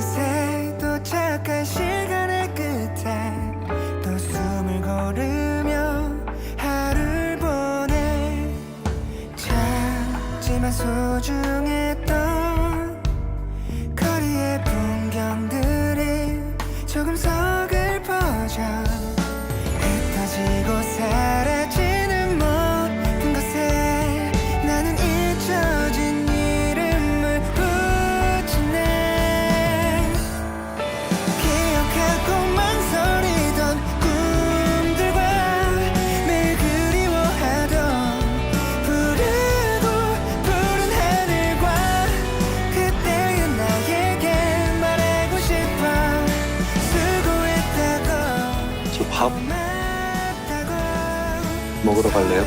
새 도착한 시간의 끝에 또 숨을 고르며 하루를 보내. 작지만 소중 밥 먹으러 갈래요?